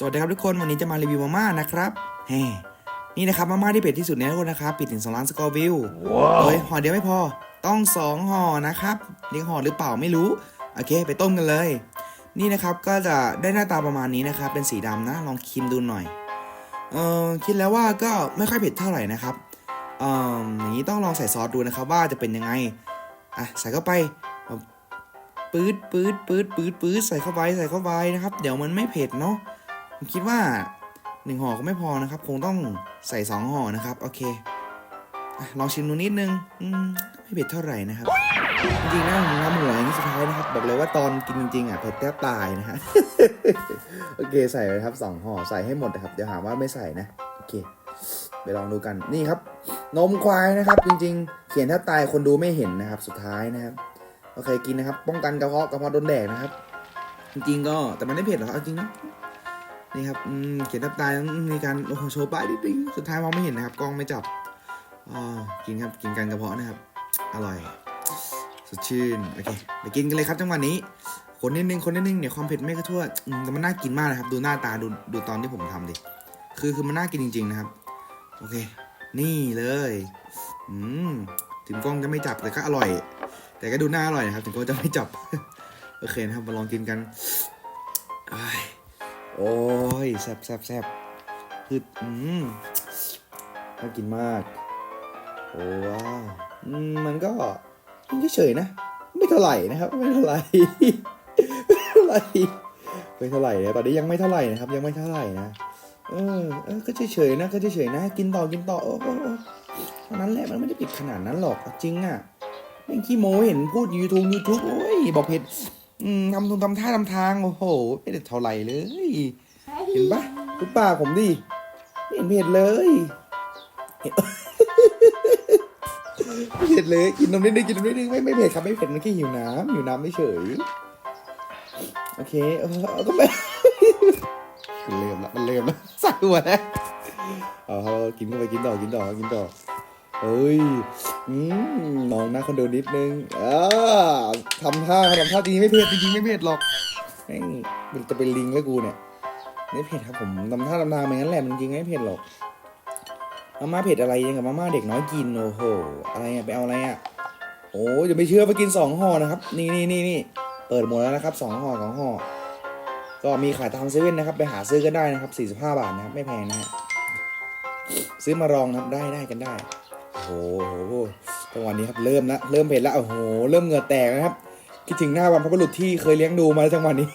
สวัสดีครับทุกคนวันนี้จะมารีวิวมาม่านะครับแฮนี่นะครับมาม่าที่เผ็ดที่สุดในโลกนะครับปิดถึง2ล้านสกอร์วิวเฮ้ยห่อเดียวไม่พอต้อง2ห่อนะครับเรียกห่อหรือเปล่าไม่รู้โอเค ไปต้มกันเลย นี่นะครับก็จะได้หน้าตาประมาณนี้นะครับเป็นสีดำนะลองชิมดูหน่อยเออคิดแล้วว่าก็ไม่ค่อยเผ็ดเท่าไหร่นะครับเอออย่างนี้ต้องลองใส่ซอสดูนะครับว่าจะเป็นยังไงอะใส่เข้าไปปื๊ดปื๊ดปื๊ดปื๊ดปื๊ดใส่เข้าไปใส่เข้าไปนะครับ เดี๋ยวมันไม่เผ็ดเนาะ ผมคิดว่าหนึ่งห่อก็ไม่พอนะครับ คงต้องใส่สองห่อนะครับ โอเคอลองชิมดูนิดนึงมไม่เผ็ดเท่าไหร่นะครับ จริงๆนะผมทำหัวอย่างนี้สุดท้ายนะครับ บอกเลยว่าตอนกินจริงๆอะเผ็ดแทบตายนะฮะโอเคใส่เลยครับสองห่อใส่ให้หมดนะครับเดี๋ยวหาว่าไม่ใส่นะโอเค ไปลองดูกันนี่ครับ นมควายนะครับ จริง ๆ เขียนแทบตายคนดูไม่เห็นนะครับ สุดท้ายนะครับโอเคกินนะครับ ป้องกันกระเพาะกระเพาะโดนแดกนะครับ จริงๆก็แต่มันไม่เผ็ดหรอกจริงนะ นี่ครับเขียนทับตายต้องมีการโอ้โหโชว์ป้ายนิดนึงสุดท้ายมองไม่เห็นนะครับกล้องไม่จับอ๋อกินครับกินกันกระเพาะนะครับ อร่อยสดชื่นโอเคไปกินกันเลยครับจังหวะนี้ คนนิดนึงคนนิดนึงเนี่ยความเผ็ดไม่กระทั่วแต่มันน่ากินมากนะครับ ดูหน้าตาดูดูตอนที่ผมทำดิคือคือมันน่ากินจริง ๆนะครับ โอเค นี่เลยอืมถึงกล้องจะไม่จับแต่ก็อร่อย แต่ก็ดูน่าอร่อยนะครับ ถึงกล้องจะไม่จับโอเคนะครับมาลองกินกันอ โอ้ยแซ่บแซ่บแซ่บคืออืมน่ากินมาก โอ้ว้าวอืมมันก็เฉยๆนะ ไม่เท่าไหร่นะครับ ไม่เท่าไหร่ไม่เท่าไหร่ไม่เท่าไหร่นะตอนนี้ยังไม่เท่าไหร่นะครับ ยังไม่เท่าไหร่นะเออเออก็เฉยๆนะ ก็เฉยๆนะ กินต่อกินต่อโอ้โอ้โอ้เท่านั้นแหละมันไม่ได้ผิดขนาดนั้นหรอกจริงอะแม่งขี้โม้เห็นพูดยูทูบยูทูบโอ้ยบอกเผ็ด อืมทำทุนทำท่าทำทางโอ้โห ไม่ได้เท่าไหร่เลย เห็นปะทุกปากผมดิไม่เห็นเผ็ดเลยเห็นไม่เผ็ดเลยกินนมนิดนึงกินนมนิดนึงไม่ไม่เผ็ดครับไม่เผ็ดมันแค่หิวน้ำหิวน้ำไม่เฉยโอเคเออก็ไปมันเริ่มละมันเริ่มละใส่หัวนะเอาเอากินเข้าไปกินต่อกินต่อกินต่อ เฮ้ยอืมมองหน้าคนดูนิดนึงอ่าทำท่าทำท่าจริงไม่เผ็ดจริงไม่เผ็ดหรอกแม่งมันจะเป็นลิงแล้วกูเนี่ยไม่เผ็ดครับผมทำท่าทำทางไปงั้นแหละมันจริงไม่เผ็ดหรอกมาม่าเผ็ดอะไรยังกับมาม่าเด็กน้อยกินโอ้โหอะไรอะไปเอาอะไรอะโอ้ยอย่าไปเชื่อไปกินสองห่อนะครับ นี่นี่นี่นี่เปิดหมดแล้วนะครับสองห่อสองห่อก็มีขายตามเซเว่นนะครับ ไปหาซื้อกันได้นะครับ 45 บาทนะครับ ไม่แพงนะฮะซื้อมารองนะครับได้ได้กันได้ โหจังหวะนี้ครับเริ่มละเริ่มเผ็ดละโอ้โห เริ่มเหงื่อแตกนะครับ คิดถึงหน้าวันพระบุรุษที่เคยเลี้ยงดูมาจังหวะนี้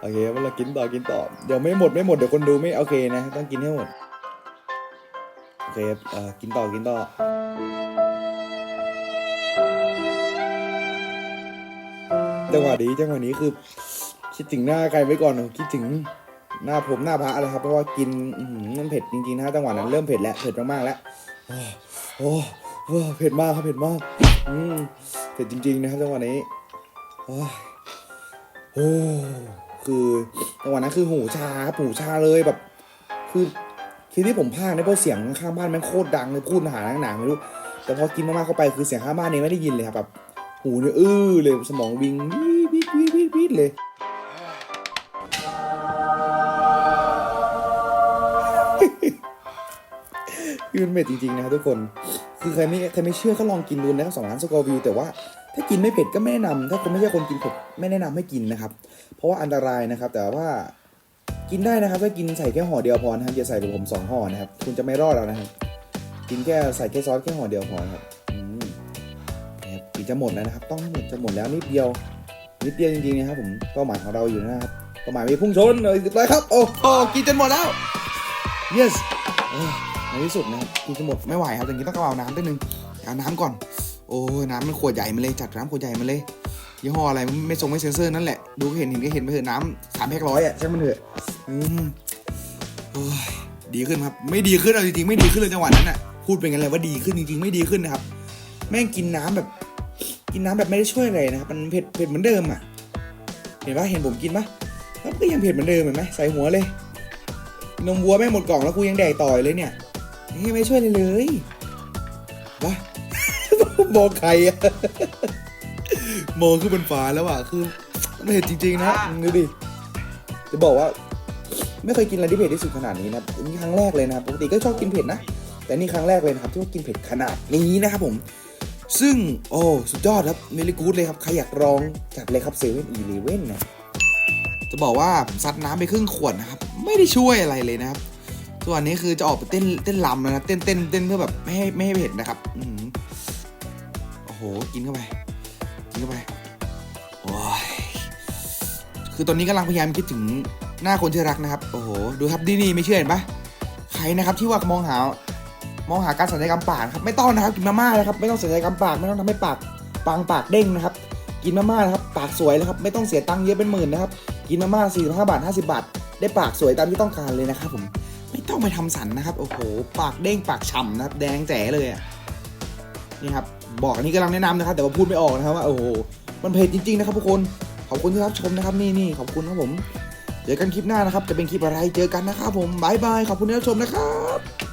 โอเควันเรากินต่อกินต่อเดี๋ยวไม่หมดไม่หมดเดี๋ยวคนดูไม่โอเคนะ ต้องกินให้หมดโอเคครับเอ่อกินต่อกินต่อจังหวะนี้จังหวะนี้คือ คิดถึงหน้าใครไว้ก่อนคิดถึงหน้าผมหน้าพระอะไรครับเพราะว่ากินอื้อหือมันเผ็ดจริงๆนะจังหวะนั้นเริ่มเผ็ดแล้วเผ็ดมากๆแล้ว โอ้โอ้เผ็ดมากครับเผ็ดมากอืมเผ็ดจริง ๆ นะครับจังหวะนี้โอ้โอ้คือจังหวะนั้นคือหูชาครับหูชาเลยแบบ คือคือที่ผมพากเนี่ยเพราะเสียงข้างบ้านแม่งโคตรดังเลยพูดหาหนาๆไม่รู้ แต่พอกินมากๆเข้าไปคือเสียงข้างบ้านเนี่ยไม่ได้ยินเลยครับแบบหูเนี่ยอื้อเลยสมองวิงวิดวิดวิดวิดเลย คือมันเผ็ดจริงๆนะครับทุกคน คือใครไม่ใครไม่เชื่อก็ลองกินดูนะครับสองล้านสกอร์วิวแต่ว่าถ้ากินไม่เผ็ดก็ไม่แนะนำถ้าคนไม่ใช่คนกินเผ็ดไม่แนะนำให้กินนะครับ เพราะว่าอันตรายนะครับ แต่ว่ากินได้นะครับถ้ากินใส่แค่ห่อเดียวพอนะครับอย่าใส่แบบผมสองห่อนะครับ คุณจะไม่รอดแล้วนะครับ กินแค่ใส่แค่ซอสแค่ห่อเดียวพอครับอืมนะครับกินจะหมดแล้วนะครับ ต้องหมดจะหมดแล้วนิดเดียวนิดเดียวจริงๆนะครับผมเป้าหมายของเราอยู่นะครับเป้าหมายม่พุ่งชนเลยเลยครับโอ้โหกินจนหมดแล้ว yes ในที่สุดนะครับกินจะหมดไม่ไหวครับอย่างนี้ต้องเอาน้ำด้วยนึงเอาน้ำก่อน โอ้ยน้ำมันขวดใหญ่มาเลยจัดน้ำขวดใหญ่มาเลยยี่ห้ออะไรไม่ทรงไม่เซ็นเซอร์นั่นแหละดูเห็นเห็นก็เห็นไปเถอะน้ำสามแพ็คร้อยอะใช่มันเถอะอืมโอ้ยดีขึ้นครับ ไม่ดีขึ้นเอาจริงๆไม่ดีขึ้นเลยจังหวะนั้นอะพูดเป็นกันเลยว่าดีขึ้นจริงๆไม่ดีขึ้นนะครับ แม่งกินน้ำแบบ กินน้ำแบบไม่ได้ช่วยอะไรนะครับมันเผ็ดเผ็ดเหมือนเดิมอะ เห็นปะเห็นผมกินปะแล้วก็ยังเผ็ดเหมือนเดิมเห็นไหมใส่หัวเลย นมวัวแม่งหมดกล่องแล้วกูยังแดกต่อยเลยเนี่ย นี่ไม่ช่วยเลยเลยวะมองใครอะมองขึ้นบนฟ้าแล้วอะคือมันเห็นจริงๆนะมึงดูดิจะบอกว่า ไม่เคยกินอะไรที่เผ็ดที่สุดขนาดนี้นะครับนี่ครั้งแรกเลยนะครับปกติก็ชอบกินเผ็ดนะแต่นี่ครั้งแรกเลยนะครับที่ว่ากินเผ็ดขนาดนี้นะครับผม ซึ่งโอ้สุดยอดครับเมลิกูดเลยครับใครอยากลองจัดเลยครับเซเว่นอีเลเว่นนะจะบอกว่าผมซัดน้ำไปครึ่งขวดนะครับ ไม่ได้ช่วยอะไรเลยนะครับ ส่วนนี้คือจะออกไปเต้นเต้นรำแล้วนะเต้นเต้นเต้นเพื่อแบบไม่ให้ไม่ให้เผ็ดนะครับอืโอ้โหกินเข้าไปกินเข้าไปโอ้ยคือตอนนี้กำลังพยายามคิดถึงหน้าคนที่รักนะครับโอ้โหดูครับดีนี่ไม่เชื่อเห็นปะใครนะครับที่ว่ามองหามองหาการสัญญกรรมปากครับไม่ต้องนะครับกินมาม่าเลยครับไม่ต้องสัญญกรรมปากไม่ต้องทำให้ปากปางปากเด้งนะครับ กินมาม่านะครับปากสวยแล้วครับไม่ต้องเสียตังค์เยอะเป็นหมื่นนะครับกินมาม่า45บาท50บาท ได้ปากสวยตามที่ต้องการเลยนะครับผม ไม่ต้องไปทำสันนะครับ โอ้โห ปากเด้งปากฉ่ำนะครับ แดงแจ๋เลยอะนี่ครับ บอกอันนี้กำลังแนะนำนะครับ แต่ว่าพูดไม่ออกนะครับว่าโอ้โห มันเผ็ดจริงๆนะครับทุกคน ขอบคุณที่รับชมนะครับ นี่นี่ขอบคุณครับผม เจอกันคลิปหน้านะครับ จะเป็นคลิปอะไร เจอกันนะครับผมบายบาย ขอบคุณที่รับชมนะครับ